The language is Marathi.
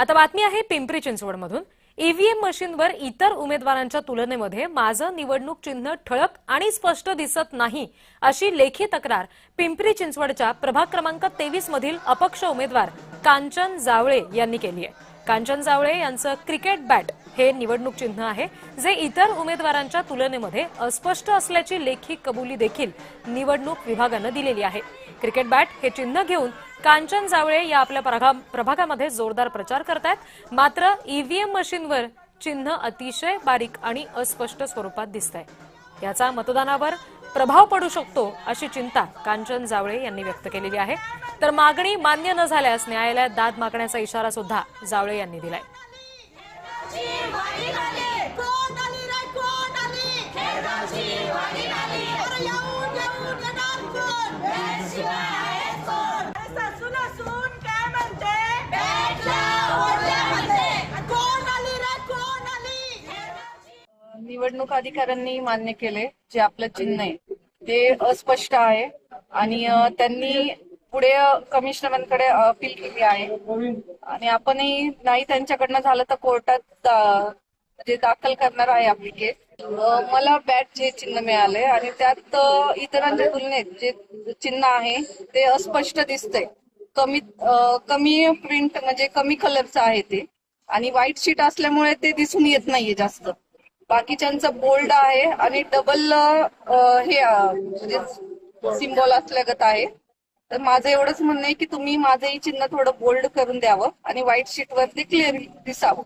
आता बातमी आहे पिंपरी चिंचवडमधून. ईव्हीएम मशीनवर इतर उमेदवारांच्या तुलनेमध्ये माझं निवडणूक चिन्ह ठळक आणि स्पष्ट दिसत नाही अशी लेखी तक्रार पिंपरी चिंचवडच्या प्रभाग क्रमांक तेवीस मधील अपक्ष उमेदवार कांचन जावळे यांनी केली आहे. कांचन जावळे यांचं क्रिकेट बॅट हे निवडणूक चिन्ह आहे जे इतर उमेदवारांच्या तुलनेमध्ये अस्पष्ट असल्याची लेखी कबुली देखील निवडणूक विभागानं दिलेली आहे. क्रिकेट बॅट हे चिन्ह घेऊन कांचन जावळे या आपल्या प्रभा- प्रभागामध्ये जोरदार प्रचार करतायत. मात्र ईव्हीएम मशीनवर चिन्ह अतिशय बारीक आणि अस्पष्ट स्वरूपात दिसत आहे याचा मतदानावर प्रभाव पडू शकतो अशी चिंता कांचन जावळे यांनी व्यक्त केलेली आहे. तर मागणी मान्य न झाल्यास न्यायालयात दाद मागण्याचा इशारा सुद्धा जावळे यांनी दिलाय. Yeah! निवडणूक अधिकाऱ्यांनी मान्य केले जे आपलं चिन्ह आहे ते अस्पष्ट आहे आणि त्यांनी पुढे कमिशनरांकडे अपील केली आहे. आणि आपणही नाही त्यांच्याकडनं झालं तर कोर्टात जे दाखल करणार आहे आपली केस मला बॅट जे चिन्ह मिळाले आणि त्यात इतरांच्या तुलनेत जे चिन्ह आहे ते अस्पष्ट दिसतंय. कमी कमी प्रिंट म्हणजे कमी कलरचं आहे ते आणि व्हाईट शीट असल्यामुळे ते दिसून येत नाहीये जास्त. बाकीच्यांचं बोल्ड आहे आणि डबल हे म्हणजे सिम्बॉल असल्यागत आहे. तर माझं एवढंच म्हणणं आहे की तुम्ही माझंही चिन्ह थोडं बोल्ड करून द्यावं आणि व्हाईट शीट वरती क्लिअर दिसावं.